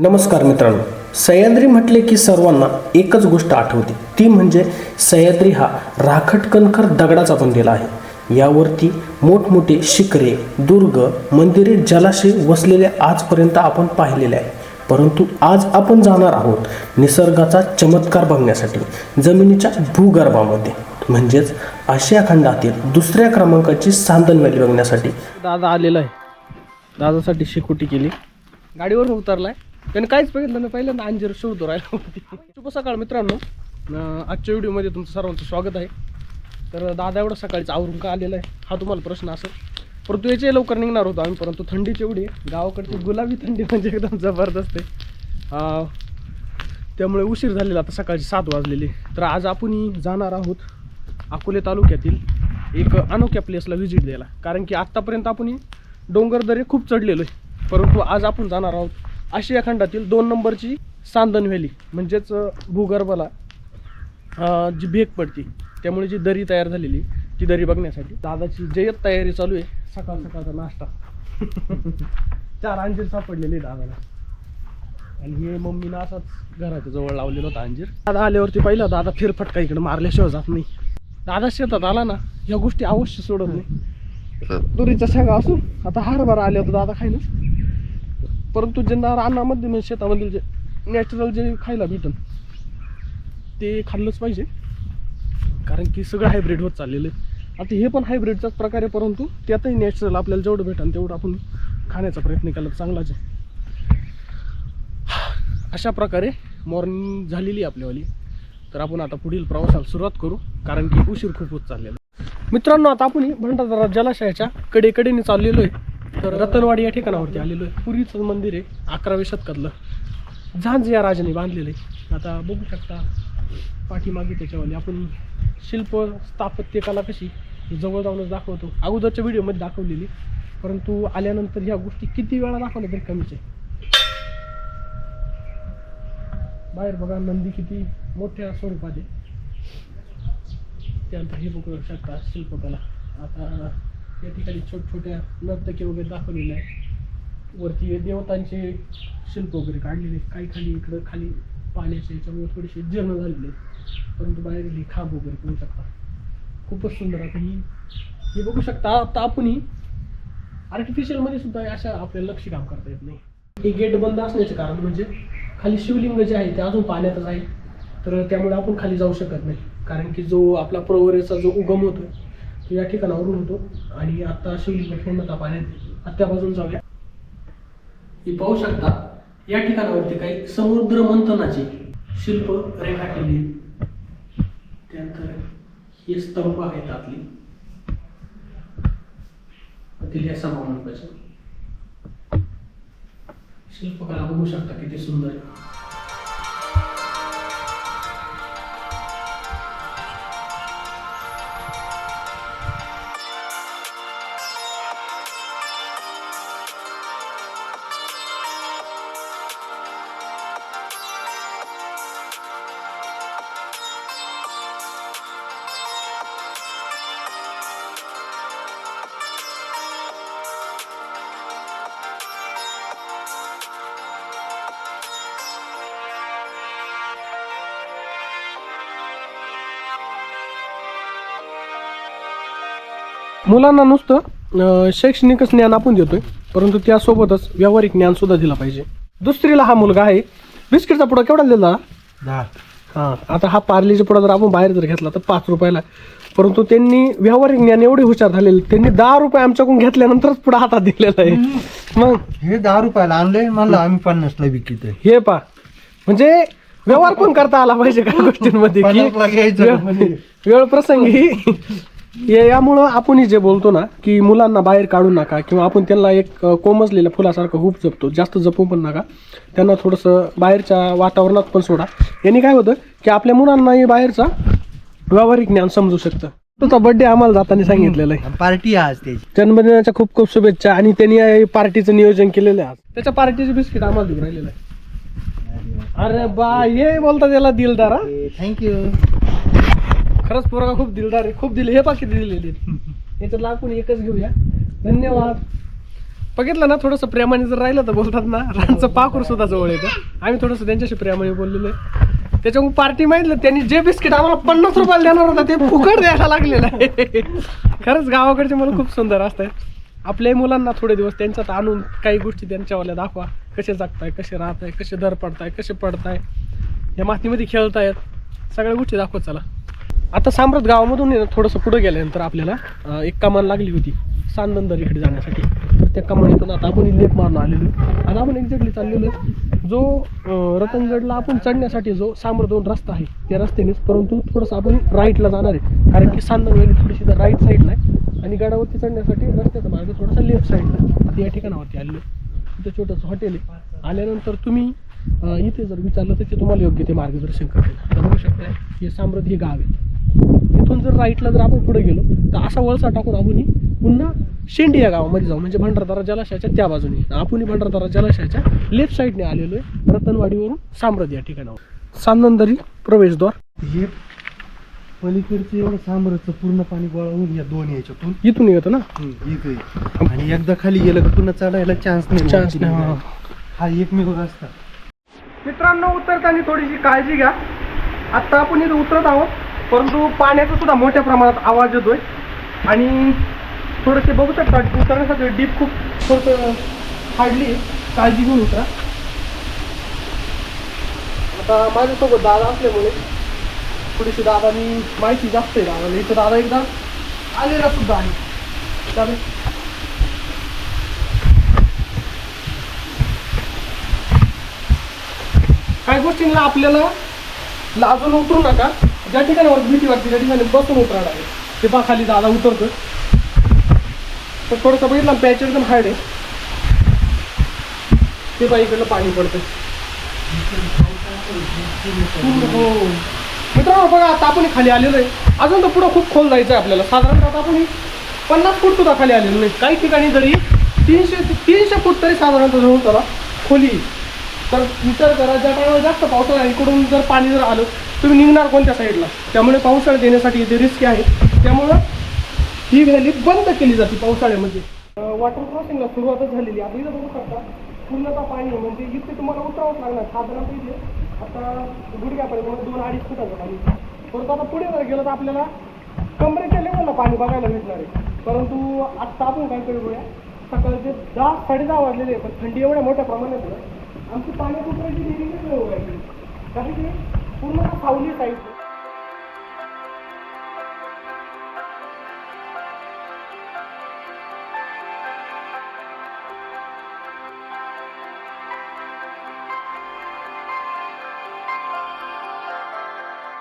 नमस्कार मित्रांनो. सह्याद्री म्हटले की सर्वांना एकच गोष्ट आठवते. ती म्हणजे सह्याद्री हा राखट कणखर दगडाचा बनलेला आहे. यावरती मोठमोठे शिखरे दुर्ग मंदिरे जलाशय वसलेले आजपर्यंत आपण पाहिलेले आहे. परंतु आज आपण जाणार आहोत निसर्गाचा चमत्कार बघण्यासाठी जमिनीच्या भूगर्भामध्ये. म्हणजेच आशिया खंडातील दुसऱ्या क्रमांकाची सांदन व्हॅली बघण्यासाठी. दादा आलेला आहे. दादासाठी शेकोटी केली. गाडीवर उतरलाय. त्याने काहीच बघितलं नाही. पहिल्यांदा अंजीर शोधतो राहिला होती शुभ सकाळ मित्रांनो. आजच्या व्हिडिओमध्ये तुमचं सर्वांचं स्वागत आहे. तर दादा एवढं सकाळीच आवरून का आलेला आहे? हा तुम्हाला प्रश्न असेल. परंतु याचे लवकर निघणार होतो आम्ही परंतु थंडीची एवढी गावाकडची गुलाबी थंडी म्हणजे एकदम जबरदस्त आहे. त्यामुळे उशीर झालेला आता सकाळची सात वाजलेली तर आज आपण जाणार आहोत अकोले तालुक्यातील एक अनोख्या प्लेसला व्हिजिट द्यायला. कारण की आत्तापर्यंत आपण डोंगर दरे खूप चढलेलो आहे. परंतु आज आपण जाणार आहोत आशिया खंडातील दोन नंबरची सांदन व्हॅली म्हणजेच भूगर्भाला जी भेग पडते त्यामुळे जी दरी तयार झालेली ती दरी बघण्यासाठी दादाची जयत तयारी चालू आहे. सकाळ सकाळचा नाश्ता. चार अंजीर सापडलेले दादाला. आणि हे मम्मीनं असाच घराच्या जवळ लावलेलं होतं अंजीर. दादा आल्यावरती पहिला दादा फिरफटका इकडे मारल्याशिवाय जात नाही. दादा शेतात आला ना या गोष्टी अवश्य सोडत नाही. तुरीचा शेंगा असू आता हरभरा आले होता दादा खाईनच परंतु ज्यांना रानामध्ये म्हणजे शेतामधील जे नॅचरल जे खायला भेटन ते खाल्लंच पाहिजे. कारण की सगळं हायब्रिड होत चाललेलं आहे. आता हे पण हायब्रिडचाच प्रकार आहे परंतु त्यातही नॅचरल आपल्याला जेवढं भेटन तेवढं आपण खाण्याचा प्रयत्न केला चांगलाच आहे. अशा प्रकारे मॉर्निंग झालेली आहे आपल्यावाली. तर आपण आता पुढील प्रवासाला सुरुवात करू कारण की उशीर खूप होत चाललेला आहे. मित्रांनो आता आपण भंडारा जलाशयाच्या कडेकडेने चाललेलो आहे. तर रतनवाडी या ठिकाणावरती आलेलो आहे. पूर्वीचं मंदिर आहे अकराव्या शतकातलं. झांज या राजाने बांधलेलं आहे. आता बघू शकता पाठीमागे त्याच्यावाली आपण शिल्प स्थापत्य कला कशी जवळ जाऊनच दाखवतो. अगोदरच्या व्हिडिओमध्ये दाखवलेली परंतु आल्यानंतर ह्या गोष्टी किती वेळा दाखवल्या तरी कमीच आहे. बाहेर बघा नंदी किती मोठ्या स्वरूपात आहे. त्यानंतर हे बघू शकता शिल्पकला. आता या ठिकाणी छोट छोट्या नर्तके वगैरे दाखवलेल्या आहेत. वरती देवतांचे शिल्प वगैरे काढलेले आहेत. काही खाली इकडं खाली पाण्याचे याच्यामुळे थोडेसे जीर्ण झालेले आहेत. परंतु बाहेर खांब वगैरे करू शकता. खूपच सुंदर. आता ही हे बघू शकता आता आपण आर्टिफिशियलमध्ये सुद्धा अशा आपल्याला लक्ष काम करता येत नाही. हे गेट बंद असण्याचे कारण म्हणजे खाली शिवलिंग जे आहे ते अजून पाण्यातच आहे. तर त्यामुळे आपण खाली जाऊ शकत नाही. कारण की जो आपला प्रवरेचा जो उगम होतो या ठिकाणावरून होतो. आणि आता शिवलिंग पूर्णतः पाण्यात आत्यापासून बाजून जाऊया. हे पाहू शकता या ठिकाणावरती काही समुद्र मंथनाची शिल्प रेखाटलेली आहेत. त्यानंतर हे स्तंभ आहेत आतली. तिथे सभामंडपाचे शिल्पकला बघू शकता किती सुंदर आहे. मुलांना नुसतं शैक्षणिकच ज्ञान आपण देतोय परंतु त्यासोबतच व्यावहारिक ज्ञान सुद्धा दिलं पाहिजे. दुसरीला हा मुलगा आहे बिस्किटचा पुडा केवढा दिला? हां आता हा पार्लीचा पुडा जर आपण बाहेर जर घेतला तर पाच रुपयाला परंतु त्यांनी व्यावहारिक ज्ञान एवढे हुशार झालेले त्यांनी दहा रुपये आमच्याकडून घेतल्यानंतरच पुढे हातात दिलेला आहे. मग? हे दहा रुपयाला आणले म्हणलं आम्ही पन्नासला विकितोय. हे पा. म्हणजे व्यवहार पण करता आला पाहिजे काही गोष्टींमध्ये म्हणजे. वेळ प्रसंगी या- यामुळं आपण जे बोलतो ना की मुलांना बाहेर काढू नका किंवा आपण त्यांना एक कोमजलेल्या फुलासारखं खूप जपतो जास्त जपू पण नका. त्यांना थोडंसं बाहेरच्या वातावरणात पण सोडा. यांनी काय होतं की आपल्या मुलांनाही बाहेरचा व्यावहारिक ज्ञान समजू शकतं. तुझा बर्थडे आम्हाला जाताना सांगितलेलं आहे. पार्टी आज त्याची. जन्मदिनाच्या खूप खूप शुभेच्छा आणि त्यांनी पार्टीचं नियोजन केलेलं आहे आज. त्याच्या पार्टीचे बिस्किट आम्हाला देऊन राहिलेलं आहे. अरे बा ये बोलता त्याला दिलदार थँक्यू खरंच पोरगा खूप दिलदार आहे. खूप दिले हे पाकिट दिलेले याच्यात आपण एकच घेऊया. धन्यवाद. बघितलं ना थोडंसं प्रेमाने जर राहिलं तर बोलतात ना रानचं पाखरू सुद्धा जवळ येतं. आम्ही थोडंसं त्यांच्याशी प्रेमाने बोललेलो आहे. त्याच्यामुळे पार्टी माहितलं त्यांनी जे बिस्किट आम्हाला पन्नास रुपयाला देणार होता ते फुकट द्यायला लागलेलं आहे. खरंच गावाकडचे मला खूप सुंदर असतात. आपल्याही मुलांना थोडे दिवस त्यांच्यात आणून काही गोष्टी त्यांच्यावाल्या दाखवा. कसे जगताय कसे राहताय कसे दर पडताय कसे पडताय. या मातीमध्ये खेळतायत. सगळ्या गोष्टी दाखवत चला. आता साम्राट गावामधून आहे ना थोडंसं पुढं गेल्यानंतर आपल्याला एक कमान लागली होती सांदनदर इकडे जाण्यासाठी. त्या कमानीतून आता आपण लेप मारून आलेलो आणि आता आपण एक्झॅक्टली चाललेलो जो रतनगडला आपण चढण्यासाठी जो साम्रदोन रस्ता आहे त्या रस्त्यानेच परंतु थोडंसं आपण राईटला जाणार आहे. कारण की सांदनवेली थोडीशी तर राईट साईडला आहे आणि गडावरती चढण्यासाठी रस्त्याचा मार्ग थोडासा लेफ्ट साईडला आता या ठिकाणावरती आलेलो तिथं छोटंसं हॉटेल आहे. आल्यानंतर तुम्ही इथे जर विचारलं तर ते तुम्हाला योग्य ते मार्गदर्शन करतील. आता बघू शकता हे साम्रद हे गाव आहे. इथून जर राईटला जर आपण पुढे गेलो तर असा वळसा टाकून आपण पुन्हा शेंडी या गावामध्ये जाऊ. म्हणजे भंडारदारा जलाशयाच्या त्या बाजूने. आपण भंडारदारा जलाशयाच्या लेफ्ट साईडने आलेलो आहे. रतनवाडीवरून साम्रद या ठिकाणावर. सांदनदरी प्रवेशद्वार. हे पलीकडचं एवढं सामरचं पूर्ण पाणी गोळा या दोन याच्यातून. इथून येतं ना? इथे आणि एकदा खाली गेलं का पुन्हा चढायला चान्स नाही चान्स नाही हा. एकमेव रस्ता. मित्रांनो उतरताना थोडीशी काळजी घ्या. आत्ता आपण इथे उतरत आहोत. परंतु पाण्याचा सुद्धा मोठ्या प्रमाणात आवाज येतोय. आणि थोडेसे बघू शकता उतरण्यासाठी डीप खूप थोडंसं हार्डली काळजी घेऊन उतरा. आता माझ्यासोबत दादा असल्यामुळे थोडीशी दादानी माहिती जास्त आहे दादाला. इथं दादा एकदा आलेला सुद्धा आहे. चालेल. काही गोष्टींना आपल्याला लाजून उतरू नका. ज्या ठिकाणावर भीती वाटते त्या ठिकाणी बसून उतरा आहे ते पहा खाली दादा उतरतो तर थोडंसं बघितलं पॅच एकदम हार्ड आहे ते पहा इकडलं पाणी पडतं हो. मित्रांनो बघा आता आपण खाली आलेलो आहे. अजून तर पुढं खूप खोल जायचं आहे आपल्याला. साधारणतः आता आपण पन्नास फूट सुद्धा खाली आलेलो नाही. काही ठिकाणी जरी तीनशे तीनशे फूट तरी साधारणतः जवळ त्याला खोली. तर विचार करा ज्या टायमाला जास्त पावसाळा आहे, इकडून जर पाणी जर आलं तुम्ही निघणार कोणत्या साईडला त्यामुळे पावसाळ्यात देण्यासाठी जे रिस्क आहे त्यामुळं ही व्हॅली बंद केली जाते पावसाळ्यामध्ये. वॉटर क्रॉसिंगला सुरुवातच झालेली आहे. आता इथं बघू शकता पूर्णतः पाणी म्हणजे इथे तुम्हाला उतरावंच लागणार. साधारणतः इथे आता गुडघ्यापर्यंत म्हणजे दोन अडीच फुटाचं पाणी. परंतु आता पुढे जर गेलं तर आपल्याला कमरेच्या लेवलला पाणी बघायला भेटणार आहे. परंतु आत्ता आपण काय करूया सकाळचे दहा साडेदहा वाजलेले आहे पण थंडी एवढ्या मोठ्या प्रमाणात आहे. आमची पाण्यात उतरायची देरीच नाही कारण की पूर्ण सावली टाईप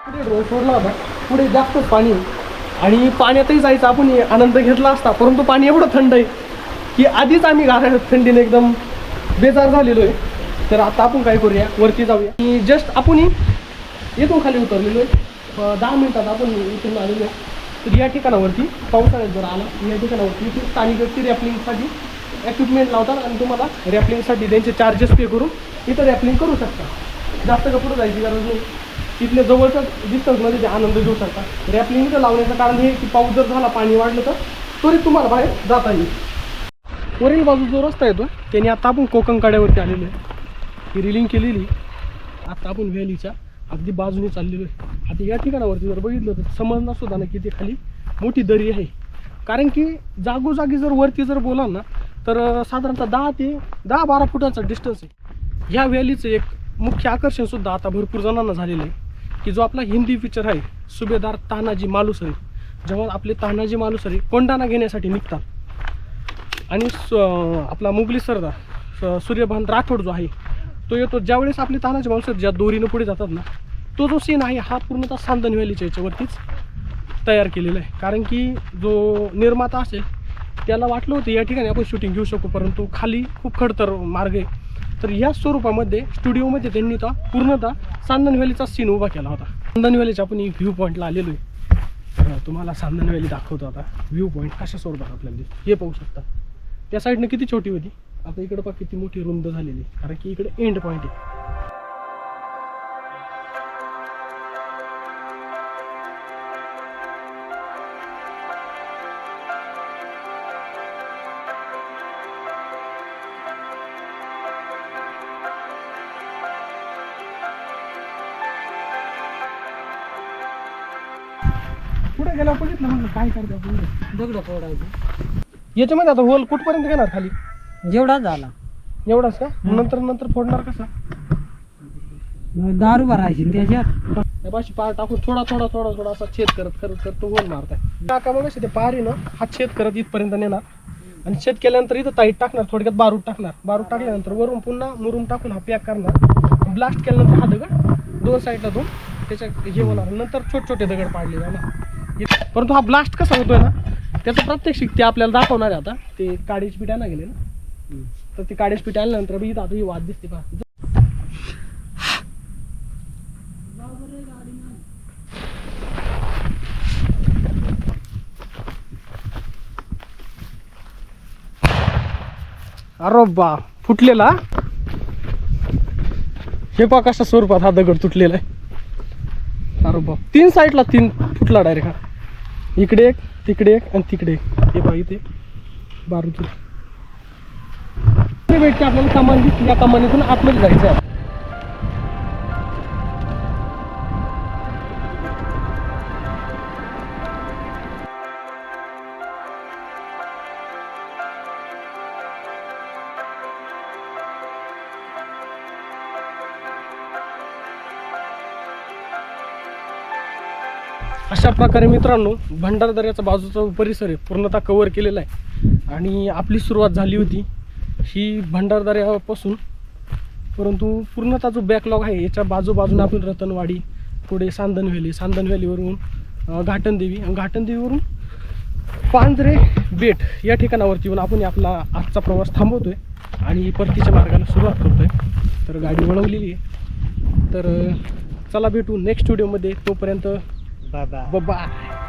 पुढे सोडला होता पुढे जास्तच पाणी. आणि पाण्यातही जायचं आपण आनंद घेतला असता. परंतु पाणी एवढं थंड आहे की आधीच आम्ही गाड्या थंडीने एकदम बेजार झालेलो आहे. तर आता आपण काय करूया? वरती जाऊया. आणि जस्ट आपण येतो खाली उतरलेलो आहे. दहा मिनिटात आपण इथून आलेलो आहे. तर या ठिकाणावरती पावसाळ्यात जर आला या ठिकाणावरती इथे स्थानिक व्यक्ती रॅपलिंगसाठी इक्विपमेंट लावतात आणि तुम्हाला रॅपलिंगसाठी त्यांचे चार्जेस पे करून इथं रॅपलिंग करू शकता. जास्त का पुढे जायची गरज नाही. तिथल्या जवळच्या डिस्टन्समध्ये ते आनंद घेऊ शकता. रॅपलिंग इथं लावण्याचं कारण हे की पाऊस जर झाला पाणी वाढलं तर त्वरित तुम्हाला बाहेर जाता येईल. वरील बाजू जो रस्ता येतो त्याने आता आपण कोकण कड्यावरती आलेलो आहे. ही रिलिंग केलेली. आता आपण व्हॅलीच्या अगदी बाजूने चाललेलो आहे. आता या ठिकाणावरती जर बघितलं तर समजणार सुद्धा ना की ते खाली मोठी दरी आहे. कारण की जागोजागी जर वरती जर बोलाल ना तर साधारणतः दहा ते दहा बारा फुटाचा डिस्टन्स आहे. ह्या व्हॅलीचं एक मुख्य आकर्षण सुद्धा आता भरपूर जणांना झालेलं आहे. की जो आपला हिंदी पिक्चर आहे सुभेदार तानाजी मालुसरी. जेव्हा आपले तानाजी मालुसरी कोंडाणा घेण्यासाठी निघतात. आणि स- आपला मुघली सरदार स- सूर्यभान राठोड जो आहे तो येतो ज्यावेळेस आपले तानाजी भाऊसाहेब ज्या दोरीनं पुढे जातात ना तो जो सीन आहे हा पूर्णतः सांदन व्हॅलीच्या याच्यावरतीच तयार केलेला आहे. कारण की जो निर्माता असेल त्याला वाटलं होतं या ठिकाणी आपण शूटिंग घेऊ शकू परंतु खाली खूप खडतर मार्ग आहे. तर या स्वरूपामध्ये स्टुडिओमध्ये त्यांनी तो पूर्णतः सांदन व्हॅलीचा सीन उभा केला होता. सांदन व्हॅलीच्या आपण एक व्ह्यू पॉईंटला आलेलो आहे. तर तुम्हाला सांदन व्हॅली दाखवतो आता. व्ह्यू पॉईंट कशा स्वरूपात आपल्याला हे पाहू शकता. त्या साईडनं किती छोटी होती? आता इकडे पहा किती मोठी रुंद झालेली कारण की इकडे एंड पॉईंट आहे. गेला बघितलं म्हणलं? काय करतो दगड फोडायचं. याच्यामध्ये आता होल कुठपर्यंत घेणार खाली? जेवढा झाला. एवढाच का? नंतर नंतर फोडणार कसा? दारू भरायची त्याच्यात. त्या पाशी पार टाकून थोडा थोडा थोडा थोडा असा छेद करत करत करत तो होल मारताय. काका मग ते पार ना हा छेद करत इथपर्यंत नेणार. आणि छेद केल्यानंतर इथं ताईट टाकणार थोडक्यात बारूद टाकणार. बारूद टाकल्यानंतर वरून पुन्हा मुरुम टाकून हा पॅक करणार. ब्लास्ट केल्यानंतर हा दगड दोन साईडला दोन त्याच्या हे होणार. नंतर छोटे छोटे दगड पाडले जाणार. परंतु हा ब्लास्ट कसा होतोय ना त्याचं प्रात्यक्षिक ते आपल्याला दाखवणार आहे आता. ते काडीच आणायला गेले ना. तर ती काडीच पीठ आल्यानंतर बी आता ही वाद दिसते पहा. अरे बा फुटलेला? हे पा कशा स्वरूपात हा दगड तुटलेला आहे. अरे बा तीन साईडला तीन फुटला डायरेक्ट हा. इकडे एक तिकडे एक आणि तिकडे एक. हे पा इथे बारूद भेटते आपल्याला कमान दिसली या कमानीतून आतमध्ये जायचं आहे. अशा प्रकारे मित्रांनो भंडारदऱ्याचा बाजूचा परिसर आहे पूर्णतः कव्हर केलेला आहे. आणि आपली सुरुवात झाली होती ही भंडारदऱ्यापासून परंतु पूर्णतः जो बॅकलॉग आहे याच्या बाजूबाजूने आपण रतनवाडी पुढे सांदन व्हॅली सांदन व्हॅलीवरून घाटनदेवी. आणि घाटनदेवीवरून पांढरे बेट या ठिकाणावरती येऊन आपण आपला आजचा प्रवास थांबवतोय आणि परतीच्या मार्गाला सुरुवात करतोय. तर गाडी वळवलेली आहे. तर चला भेटू नेक्स्ट व्हिडिओमध्ये तोपर्यंत बाबा बाय